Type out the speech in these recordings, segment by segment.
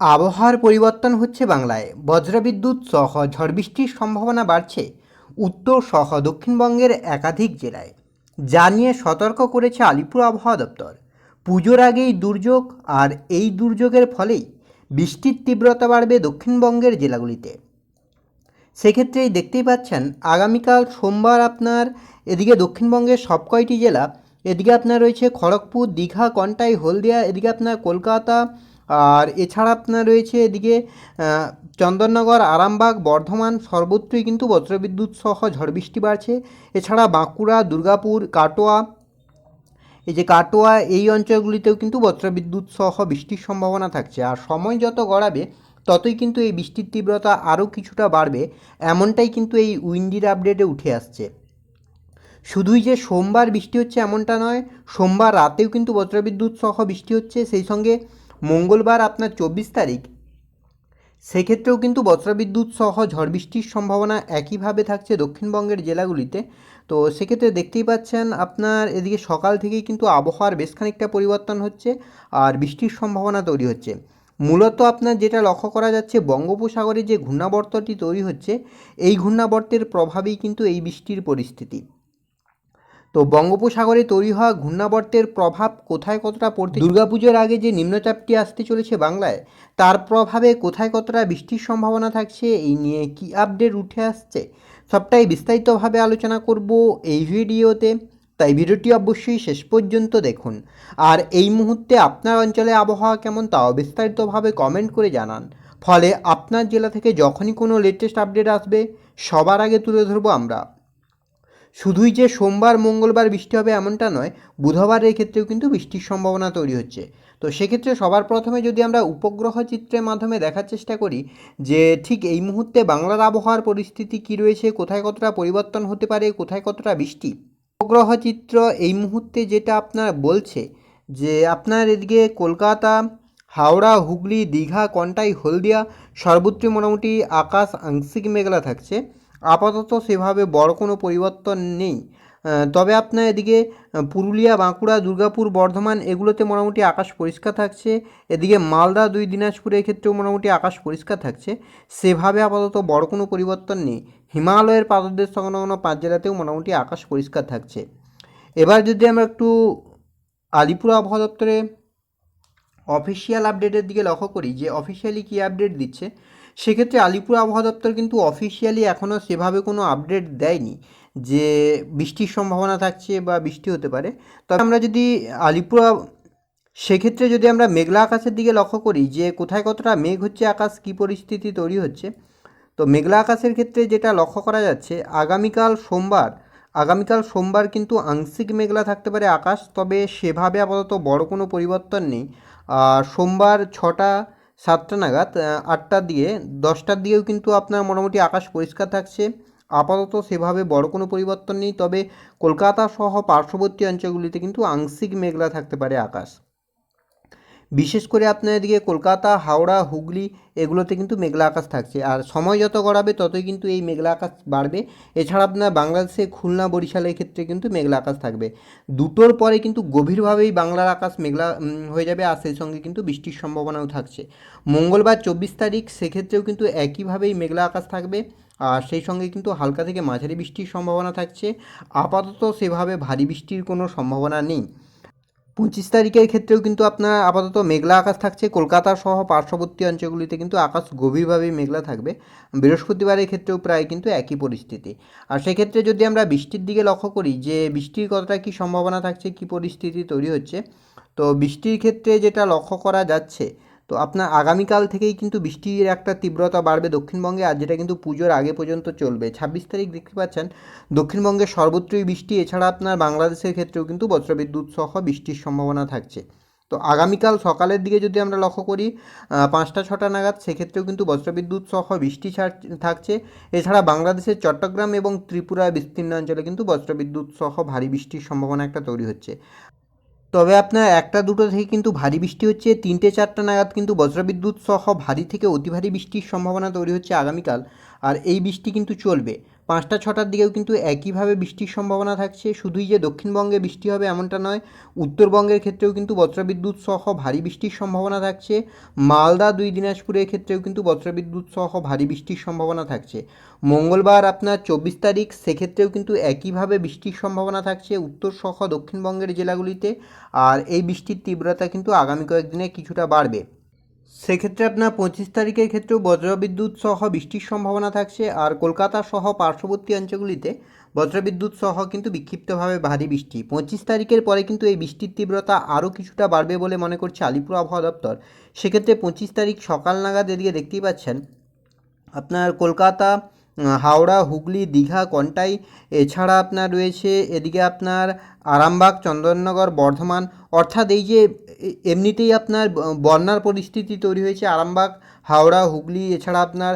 আবহাওয়ার পরিবর্তন হচ্ছে বাংলায়। বজ্রবিদ্যুৎ সহ ঝড় বৃষ্টির সম্ভাবনা বাড়ছে উত্তর সহ দক্ষিণবঙ্গের একাধিক জেলায়। যা নিয়ে সতর্ক করেছে আলিপুর আবহাওয়া দপ্তর। পুজোর আগেই দুর্যোগ আর এই দুর্যোগের ফলেই বৃষ্টির তীব্রতা বাড়বে দক্ষিণবঙ্গের জেলাগুলিতে। সেক্ষেত্রেই দেখতেই পাচ্ছেন, আগামীকাল সোমবার আপনার এদিকে দক্ষিণবঙ্গের সব কয়টি জেলা, এদিকে আপনার রয়েছে খড়গপুর, দীঘা, কন্টাই, হলদিয়া, এদিকে আপনার কলকাতা আর এছাড়া আপনার রয়েছে এদিকে চন্দননগর, আরামবাগ, বর্ধমান, সর্বত্রই কিন্তু বজ্রবিদ্যুৎ সহ ঝড় বৃষ্টি বাড়ছে। এছাড়া বাঁকুড়া, দুর্গাপুর, কাটোয়া, এই যে কাটোয়া, এই অঞ্চলগুলিতেও কিন্তু বজ্রবিদ্যুৎ সহ বৃষ্টির সম্ভাবনা থাকছে। আর সময় যত গড়াবে, ততই কিন্তু এই বৃষ্টির তীব্রতা আরও কিছুটা বাড়বে, এমনটাই কিন্তু এই উইন্ডির আপডেটে উঠে আসছে। শুধুই যে সোমবার বৃষ্টি হচ্ছে এমনটা নয়, সোমবার রাতেও কিন্তু বজ্রবিদ্যুৎ সহ বৃষ্টি হচ্ছে। সেই সঙ্গে মঙ্গলবার আপনার চব্বিশ তারিখ। সেক্ষেত্রেও কিন্তু বজ্রবিদ্যুৎ সহ ঝড় বৃষ্টির সম্ভাবনা একইভাবে থাকছে দক্ষিণবঙ্গের জেলাগুলিতে। তো সেক্ষেত্রে দেখতেই পাচ্ছেন আপনার এদিকে সকাল থেকেই কিন্তু আবহাওয়ার বেশ খানিকটা পরিবর্তন হচ্ছে আর বৃষ্টির সম্ভাবনা তৈরি হচ্ছে। মূলত আপনার যেটা লক্ষ্য করা যাচ্ছে, বঙ্গোপসাগরে যে ঘূর্ণাবর্তটি তৈরি হচ্ছে, এই ঘূর্ণাবর্তের প্রভাবেই কিন্তু এই বৃষ্টির পরিস্থিতি। তো বঙ্গোপসাগরে তৈরি হওয়া ঘূর্ণাবর্তের প্রভাব কোথায় কতটা পড়তে দুর্গাপুজোর আগে যে নিম্নচাপটি আসতে চলেছে বাংলায়, তার প্রভাবে কোথায় কতটা বৃষ্টির সম্ভাবনা থাকছে, এই নিয়ে কি আপডেট উঠে আসছে, সবটাই বিস্তারিতভাবে আলোচনা করব এই ভিডিওতে। তাই ভিডিওটি অবশ্যই শেষ পর্যন্ত দেখুন। আর এই মুহূর্তে আপনার অঞ্চলে আবহাওয়া কেমন, তাও বিস্তারিতভাবে কমেন্ট করে জানান। ফলে আপনার জেলা থেকে যখনই কোনো লেটেস্ট আপডেট আসবে, সবার আগে তুলে ধরবো আমরা। শুধুই যে সোমবার, মঙ্গলবার বৃষ্টি হবে এমনটা নয়, বুধবারের ক্ষেত্রেও কিন্তু বৃষ্টির সম্ভাবনা তৈরি হচ্ছে। তো সেক্ষেত্রে সবার প্রথমে যদি আমরা উপগ্রহ চিত্রের মাধ্যমে দেখার চেষ্টা করি যে ঠিক এই মুহূর্তে বাংলার আবহাওয়ার পরিস্থিতি কী রয়েছে, কোথায় কতটা পরিবর্তন হতে পারে, কোথায় কতটা বৃষ্টি, উপগ্রহ চিত্র এই মুহূর্তে যেটা আপনার বলছে যে আপনার এদিকে কলকাতা, হাওড়া, হুগলি, দীঘা, কন্টাই, হলদিয়া সর্বত্রই মোটামুটি আকাশ আংশিক মেঘলা থাকছে। আপাতত সেভাবে বড় কোনো পরিবর্তন নেই। তবে আপনার এদিকে পুরুলিয়া, বাঁকুড়া, দুর্গাপুর, বর্ধমান এগুলোতে মোটামুটি আকাশ পরিষ্কার থাকছে। এদিকে মালদা, দুই দিনাজপুরের ক্ষেত্রেও মোটামুটি আকাশ পরিষ্কার থাকছে। সেভাবে আপাতত বড় কোনো পরিবর্তন নেই। হিমালয়ের পাদদেশ সংলগ্ন পাঁচ জেলাতেও মোটামুটি আকাশ পরিষ্কার থাকছে। এবার যদি আমরা একটু আলিপুর আবহাওয়া দপ্তরে অফিসিয়াল আপডেটের দিকে লক্ষ্য করি, যে অফিসিয়ালি কী আপডেট দিচ্ছে? সেক্ষেত্রে আলিপুর আবহাওয়া দপ্তর কিন্তু অফিসিয়ালি এখনও সেভাবে কোনো আপডেট দেয়নি যে বৃষ্টির সম্ভাবনা থাকছে বা বৃষ্টি হতে পারে। তবে আমরা যদি আলিপুর সেক্ষেত্রে যদি আমরা মেঘলা আকাশের দিকে লক্ষ্য করি যে কোথায় কতটা মেঘ হচ্ছে, আকাশ কী পরিস্থিতি তৈরি হচ্ছে, তো মেঘলা আকাশের ক্ষেত্রে যেটা লক্ষ্য করা যাচ্ছে, আগামীকাল সোমবার আগামীকাল সোমবার কিন্তু আংশিক মেঘলা থাকতে পারে আকাশ, তবে সেভাবে আপাতত বড় কোনো পরিবর্তন নেই। আর সোমবার ছটা সাতটা নাগাদ আটটা দিয়ে দশটার দিকেও কিন্তু আপনার মোটামুটি আকাশ পরিষ্কার থাকছে। আপাতত সেভাবে বড় কোনো পরিবর্তন নেই, তবে কলকাতা সহ পার্শ্ববর্তী অঞ্চলগুলিতে কিন্তু আংশিক মেঘলা থাকতে পারে আকাশ। বিশেষ করে আপনার এদিকে কলকাতা, হাওড়া, হুগলি এগুলোতে কিন্তু মেঘলা আকাশ থাকছে। আর সময় যত গড়াবে ততই কিন্তু এই মেঘলা আকাশ বাড়বে। এছাড়া আপনার বাংলাদেশে খুলনা, বরিশালের ক্ষেত্রে কিন্তু মেঘলা আকাশ থাকবে। দুটোর পরে কিন্তু গভীরভাবেই বাংলার আকাশ মেঘলা হয়ে যাবে আর সেই সঙ্গে কিন্তু বৃষ্টির সম্ভাবনাও থাকছে। মঙ্গলবার চব্বিশ তারিখ সেক্ষেত্রেও কিন্তু একইভাবেই মেঘলা আকাশ থাকবে। আর সেই সঙ্গে কিন্তু হালকা থেকে মাঝারি বৃষ্টির সম্ভাবনা থাকছে। আপাতত সেভাবে ভারী বৃষ্টির কোনো সম্ভাবনা নেই। পঁচিশ তারিখের ক্ষেত্রেও কিন্তু আপনার আপাতত মেঘলা আকাশ থাকছে। কলকাতা সহ পার্শ্ববর্তী অঞ্চলগুলিতে কিন্তু আকাশ গভীরভাবেই মেঘলা থাকবে। বৃহস্পতিবারের ক্ষেত্রেও প্রায় কিন্তু একই পরিস্থিতি। আর সেক্ষেত্রে যদি আমরা বৃষ্টির দিকে লক্ষ্য করি, যে বৃষ্টির কতটা কী সম্ভাবনা থাকছে, কী পরিস্থিতি তৈরি হচ্ছে, তো বৃষ্টির ক্ষেত্রে যেটা লক্ষ্য করা যাচ্ছে তো আপনার আগামীকাল থেকেই কিন্তু বৃষ্টির একটা তীব্রতা বাড়বে দক্ষিণবঙ্গে আর যেটা কিন্তু পুজোর আগে পর্যন্ত চলবে। ছাব্বিশ তারিখ দেখতে পাচ্ছেন দক্ষিণবঙ্গের সর্বত্রই বৃষ্টি, এছাড়া আপনার বাংলাদেশের ক্ষেত্রেও কিন্তু বজ্রবিদ্যুৎ সহ বৃষ্টির সম্ভাবনা থাকছে। তো আগামীকাল সকালের দিকে যদি আমরা লক্ষ্য করি পাঁচটা, ছটা নাগাদ সেক্ষেত্রেও কিন্তু বজ্রবিদ্যুৎ সহ বৃষ্টি থাকছে। এছাড়া বাংলাদেশের চট্টগ্রাম এবং ত্রিপুরা বিস্তীর্ণ অঞ্চলে কিন্তু বজ্রবিদ্যুৎ সহ ভারী বৃষ্টির সম্ভাবনা একটা তৈরি হচ্ছে। তবে আপনার একটা দুটো থেকে কিন্তু ভারী বৃষ্টি হচ্ছে, তিনটে চারটা নাগাদ কিন্তু বজ্রবিদ্যুৎ সহ ভারী থেকে অতি ভারী বৃষ্টির সম্ভাবনা তৈরি হচ্ছে আগামীকাল। আর এই বৃষ্টি কিন্তু চলবে। পাঁচটা, ছটার দিকেও কিন্তু একইভাবে বৃষ্টির সম্ভাবনা থাকছে। শুধুই যে দক্ষিণবঙ্গে বৃষ্টি হবে এমনটা নয়, উত্তরবঙ্গের ক্ষেত্রেও কিন্তু বজ্রবিদ্যুৎ সহ ভারী বৃষ্টির সম্ভাবনা থাকছে। মালদা, দুই দিনাজপুরের ক্ষেত্রেও কিন্তু বজ্রবিদ্যুৎ সহ ভারী বৃষ্টির সম্ভাবনা থাকছে। মঙ্গলবার আপনার চব্বিশ তারিখ, সেক্ষেত্রেও কিন্তু একইভাবে বৃষ্টির সম্ভাবনা থাকছে উত্তর সহ দক্ষিণবঙ্গের জেলাগুলিতে। আর এই বৃষ্টির তীব্রতা কিন্তু আগামী কয়েকদিনে কিছুটা বাড়বে। সেক্ষেত্রে আপনার পঁচিশ তারিখের ক্ষেত্রেও বজ্র বিদ্যুৎ সহ বৃষ্টির সম্ভাবনা থাকছে আর কলকাতা সহ পার্শ্ববর্তী অঞ্চলগুলিতে বজ্রবিদ্যুৎ সহ কিন্তু বিক্ষিপ্তভাবে ভারী বৃষ্টি। পঁচিশ তারিখের পরে কিন্তু এই বৃষ্টির তীব্রতা আরও কিছুটা বাড়বে বলে মনে করছে আলিপুর আবহাওয়া দপ্তর। সেক্ষেত্রে পঁচিশ তারিখ সকাল নাগাদ এদিকে দেখতেই পাচ্ছেন, আপনার কলকাতা হাওড়া, হুগলি, দীঘা, কন্টাই, এছাড়া আপনার রয়েছে এদিকে আপনার আরামবাগ, চন্দননগর, বর্ধমান। অর্থাৎ এই যে এমনিতেই আপনার বন্যার পরিস্থিতি তৈরি হয়েছে আরামবাগ, হাওড়া, হুগলি, এছাড়া আপনার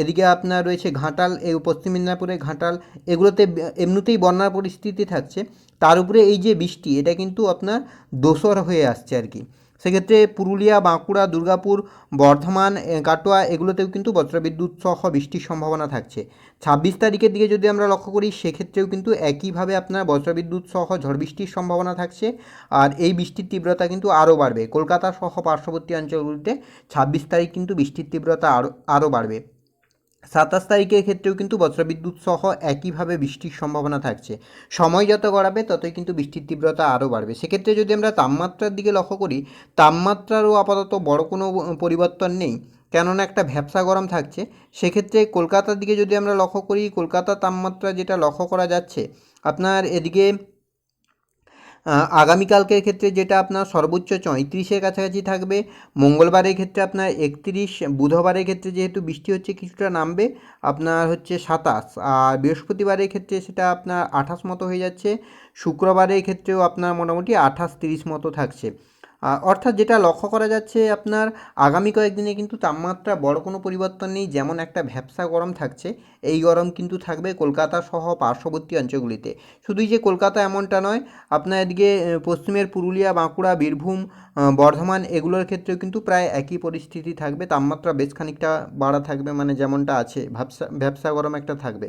এদিকে আপনার রয়েছে ঘাটাল, এই পশ্চিম মেদিনীপুরে ঘাটাল, এগুলোতে এমনিতেই বন্যার পরিস্থিতি থাকছে। তার উপরে এই যে বৃষ্টি, এটা কিন্তু আপনার দোসর হয়ে আসছে আর কি। সেক্ষেত্রে পুরুলিয়া, বাঁকুড়া, দুর্গাপুর, বর্ধমান কাটোয়া এগুলোতেও কিন্তু বজ্রবিদ্যুৎ সহ বৃষ্টির সম্ভাবনা থাকছে। ছাব্বিশ তারিখের দিকে যদি আমরা লক্ষ্য করি, সেক্ষেত্রেও কিন্তু একইভাবে আপনার বজ্রবিদ্যুৎ সহ ঝড় বৃষ্টির সম্ভাবনা থাকছে আর এই বৃষ্টির তীব্রতা কিন্তু আরও বাড়বে। কলকাতা সহ পার্শ্ববর্তী অঞ্চলগুলিতে ছাব্বিশ তারিখ কিন্তু বৃষ্টির তীব্রতা আরও আরও বাড়বে। সাতাশ তারিখের ক্ষেত্রেও কিন্তু বজ্রবিদ্যুৎ সহ একইভাবে বৃষ্টির সম্ভাবনা থাকছে। সময় যত গড়াবে ততই কিন্তু বৃষ্টির তীব্রতা আরও বাড়বে। সেক্ষেত্রে যদি আমরা তাপমাত্রার দিকে লক্ষ্য করি, তাপমাত্রারও আপাতত বড় কোনো পরিবর্তন নেই। কেননা একটা ভ্যাবসা গরম থাকছে। সেক্ষেত্রে কলকাতার দিকে যদি আমরা লক্ষ্য করি, কলকাতার তাপমাত্রা যেটা লক্ষ্য করা যাচ্ছে, আপনার এদিকে আগামীকালকের ক্ষেত্রে যেটা আপনার সর্বোচ্চ চৈত্রিশের কাছাকাছি থাকবে, মঙ্গলবারের ক্ষেত্রে আপনার একত্রিশ, বুধবারের ক্ষেত্রে যেহেতু বৃষ্টি হচ্ছে কিছুটা নামবে, আপনার হচ্ছে সাতাশ। আর বৃহস্পতিবারের ক্ষেত্রে সেটা আপনার আঠাশ মতো হয়ে যাচ্ছে, শুক্রবারের ক্ষেত্রেও আপনার মোটামুটি আঠাশ তিরিশ মতো থাকছে। অর্থাৎ যেটা লক্ষ্য করা যাচ্ছে আপনার আগামী কয়েকদিনে কিন্তু তাপমাত্রা বড় কোনো পরিবর্তন নেই, যেমন একটা ভ্যাবসা গরম থাকছে, এই গরম কিন্তু থাকবে কলকাতা সহ পার্শ্ববর্তী অঞ্চলগুলিতে। শুধুই যে কলকাতা এমনটা নয়, আপনার এদিকে পশ্চিমের পুরুলিয়া, বাঁকুড়া, বীরভূম বর্ধমান এগুলোর ক্ষেত্রেও কিন্তু প্রায় একই পরিস্থিতি থাকবে, তাপমাত্রা বেশ খানিকটা বাড়া থাকবে মানে যেমনটা আছে ভ্যাবসা ভ্যাবসা গরম একটা থাকবে।